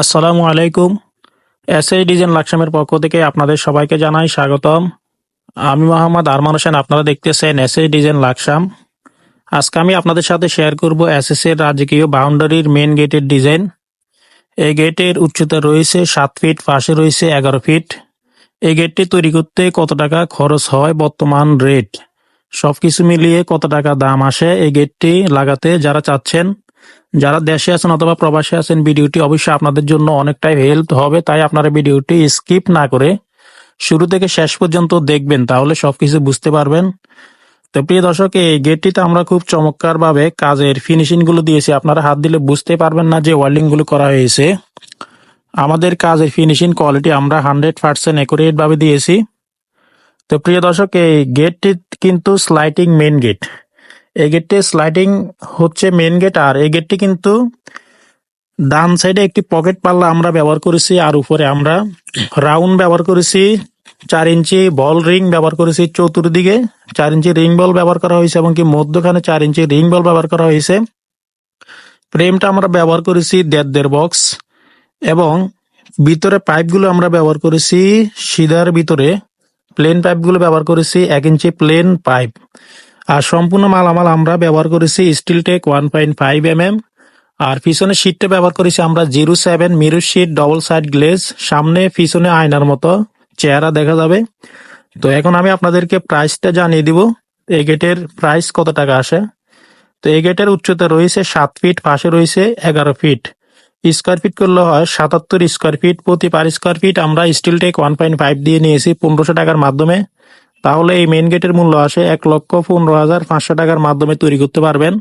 আসসালামু আলাইকুম। এস এই ডিজাইন লাকসামের পক্ষ থেকে আপনাদের সবাইকে জানাই স্বাগতম। আমি মোহাম্মদ আরমান হোসেন, আপনারা দেখতেছেন এস এই ডিজাইন লাকসাম। আজকে আমি আপনাদের সাথে শেয়ার করব এর রাজকীয় বাউন্ডারির মেন গেটের ডিজাইন এই গেটের উচ্চতা রয়েছে সাত ফিট পাশে রয়েছে এগারো ফিট এই গেটটি তৈরি করতে কত টাকা খরচ হয়, বর্তমান রেট সবকিছু মিলিয়ে কত টাকা দাম আসে? এই গেটটি লাগাতে যারা চাচ্ছেন যারা দেশে আছেন অথবা প্রবাসে আছেন, ভিডিওটি অবশ্যই আপনাদের জন্য অনেকটাই হেল্প হবে, তাই আপনারা ভিডিওটি স্কিপ না করে শুরু থেকে শেষ পর্যন্ত দেখবেন, তাহলে সবকিছু বুঝতে পারবেন। তো প্রিয় দর্শক, এই গেটটিতে আমরা খুব চমৎকার ভাবে কাজের ফিনিশিংগুলো দিয়েছি। আপনারা হাত দিলে বুঝতে পারবেন না যে ওয়েল্ডিংগুলো করা হয়েছে। আমাদের কাজের ফিনিশিং কোয়ালিটি আমরা হান্ড্রেড পার্সেন্ট একুরেট ভাবে দিয়েছি। তো প্রিয় দর্শক, এই গেটটি কিন্তু স্লাইটিং মেন গেট এই গেটটি স্লাইডিং হচ্ছে মেন গেট আর এই গেটটি কিন্তু ডান সাইডে একটি পকেট পাল্লা আমরা ব্যবহার করেছি, আর উপরে আমরা রাউন্ড ব্যবহার করেছি, চার ইঞ্চি বল রিং ব্যবহার করেছি চতুর্দিকে, চার ইঞ্চি রিং বল ব্যবহার করা হয়েছে, এবং কি মধ্যখানে চার ইঞ্চি রিং বল ব্যবহার করা হয়েছে। ফ্রেমটা আমরা ব্যবহার করেছি দেড় দেড় বক্স এবং ভিতরে পাইপগুলো আমরা ব্যবহার করেছি সিধার ভিতরে প্লেন পাইপগুলো ব্যবহার করেছি এক ইঞ্চি প্লেন পাইপ আর সম্পূর্ণ মালামাল আমরা ব্যবহার করেছি steel tech one point five M M আর পিছনে শীটটা ব্যবহার করেছি আমরা zero seven mirror sheet double side glaze সামনে, পিছনে আয়নার মতো চেহারা দেখা যাবে। তো এখন আমি আপনাদেরকে প্রাইসটা জানিয়ে দিব, এই গেটের প্রাইস কত টাকা আসে। তো এই গেটের উচ্চতা রয়েছে সাত ফিট পাশে রয়েছে এগারো ফিট স্কোয়ার ফিট করলে হয় সাতাত্তর স্কোয়ার ফিট প্রতি পার স্কোয়ার ফিট আমরা steel tech one point five দিয়ে নিয়েছি পনেরোশো টাকার মাধ্যমে। তাহলে এই মেন গেটের মূল্য আসে এক লক্ষ পনেরো হাজার পাঁচশো টাকার মাধ্যমে তৈরি করতে পারবেন।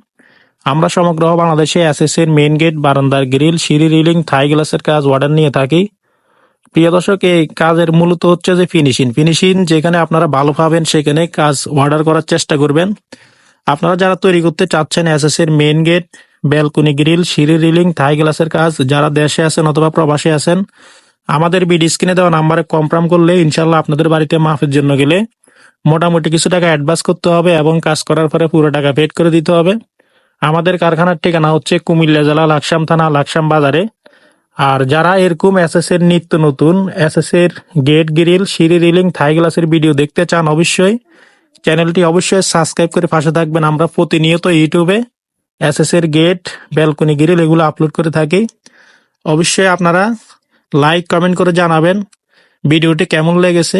আমরা সমগ্র বাংলাদেশে এসএস এর মেন গেট বারান্দার গ্রিল সিঁড়ি রিলিং থাই গ্লাসের কাজ অর্ডার নিয়ে থাকি। প্রিয় দর্শক, এই কাজের মূলত হচ্ছে যে ফিনিশিং ফিনিশিং যেখানে আপনারা ভালো পাবেন, সেখানে কাজ অর্ডার করার চেষ্টা করবেন। আপনারা যারা তৈরি করতে চাচ্ছেন এসএস এর মেন গেট ব্যালকনি গ্রিল সিঁড়ি রিলিং থাই গ্লাসের কাজ, যারা দেশে আছেন অথবা প্রবাসে আছেন, আমাদের বিডি স্ক্রিনে দেওয়া নাম্বারে কনফার্ম করলে ইনশাল্লাহ আপনাদের বাড়িতে মাফের জন্য গেলে মোটামুটি কিছু টাকা অ্যাডভান্স করতে হবে এবং কাজ করার পরে পুরো টাকা পেড করে দিতে হবে। আমাদের কারখানার ঠিকানা হচ্ছে কুমিল্লা জেলা লাকসাম থানা, লাকসাম বাজারে। আর যারা এরকম এসএস এর নিত্য নতুন এসএস এর গেট গ্রিল সিঁড়ি রিলিং থাই গ্লাসের ভিডিও দেখতে চান অবশ্যই, চ্যানেলটি অবশ্যই সাবস্ক্রাইব করে পাশে থাকবেন। আমরা প্রতিনিয়ত ইউটিউবে এসএস এর গেট ব্যালকনি গ্রিল এগুলো আপলোড করে থাকি। অবশ্যই আপনারা লাইক কমেন্ট করে জানাবেন। ভিডিওটি কেমন লেগেছে?